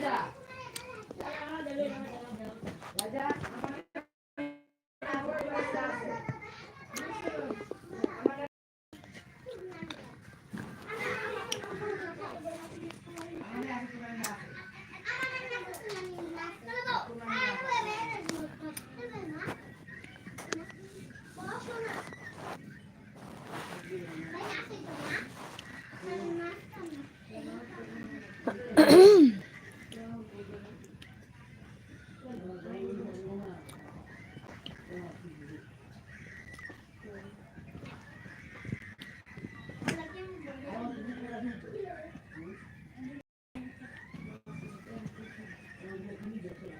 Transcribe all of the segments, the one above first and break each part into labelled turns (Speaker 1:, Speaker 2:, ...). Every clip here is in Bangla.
Speaker 1: Yeah.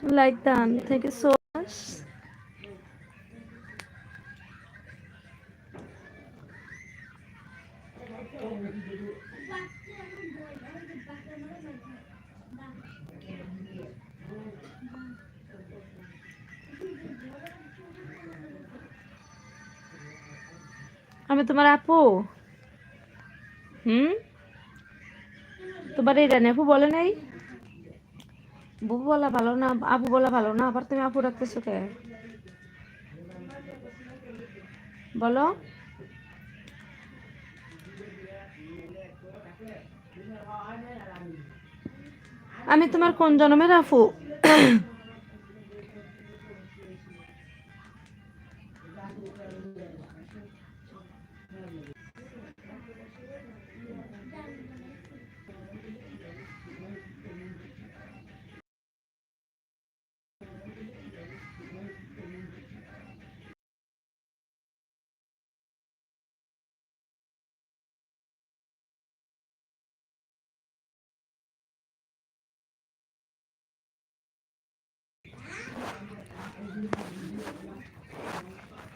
Speaker 1: Like that. Thank you so much. আমি তোমার আপু হুম তোমার এই রানী আপু বলে নাই বুবু বলা ভালো না, আবু বলা ভালো না, আবার তুমি আপু রাখতেছো কে? বলো। আমি তোমার কোন জন্মের আপু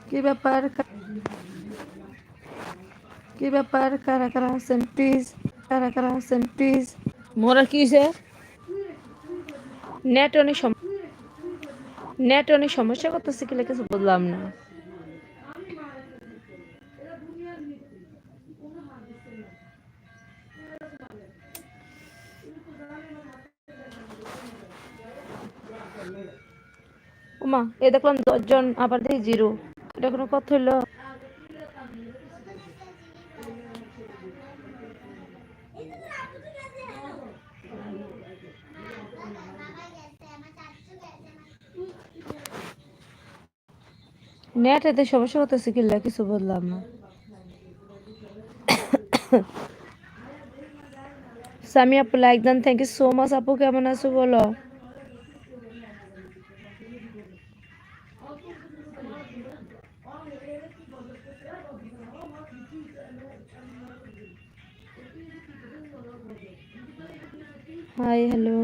Speaker 1: কি ব্যাপার? কি ব্যাপার? কারা কারা আছেন প্লিজ কারা কারা আছেন প্লিজ মোরা কি নেট অনেক নেট অনেক সমস্যা করতেছে কি কিছু বললাম না। ওমা এ দেখলাম দশজন, আবার দেখি জিরো। এটা কোনো কথা হইল? নেট এতে সমস্যা করতেছে কিল্লা কিছু বললাম না। সামি আপু like then thank you so much আপু, কেমন আছো বলো? হাই হ্যালো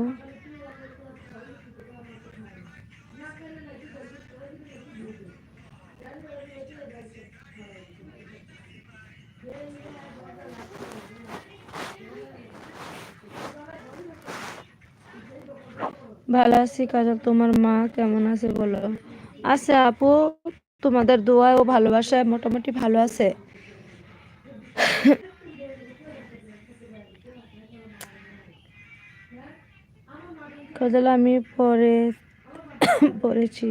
Speaker 1: ভালো আছি, কাজল। তোমার মা কেমন আছে বলো? আছে আপু, তোমাদের দোয়া ও ভালোবাসায় মোটামুটি ভালো আছে। কাজল, আমি পরে, পড়েছি।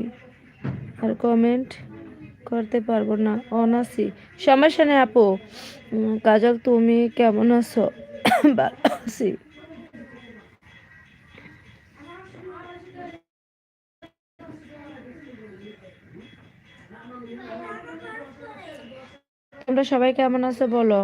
Speaker 1: আর কমেন্ট করতে পারব না। অনাসি, সমস্যা নেই আপু। কাজল, তুমি কেমন আছো? ভালো আছি। তোমরা সবাই কেমন আছো বলো?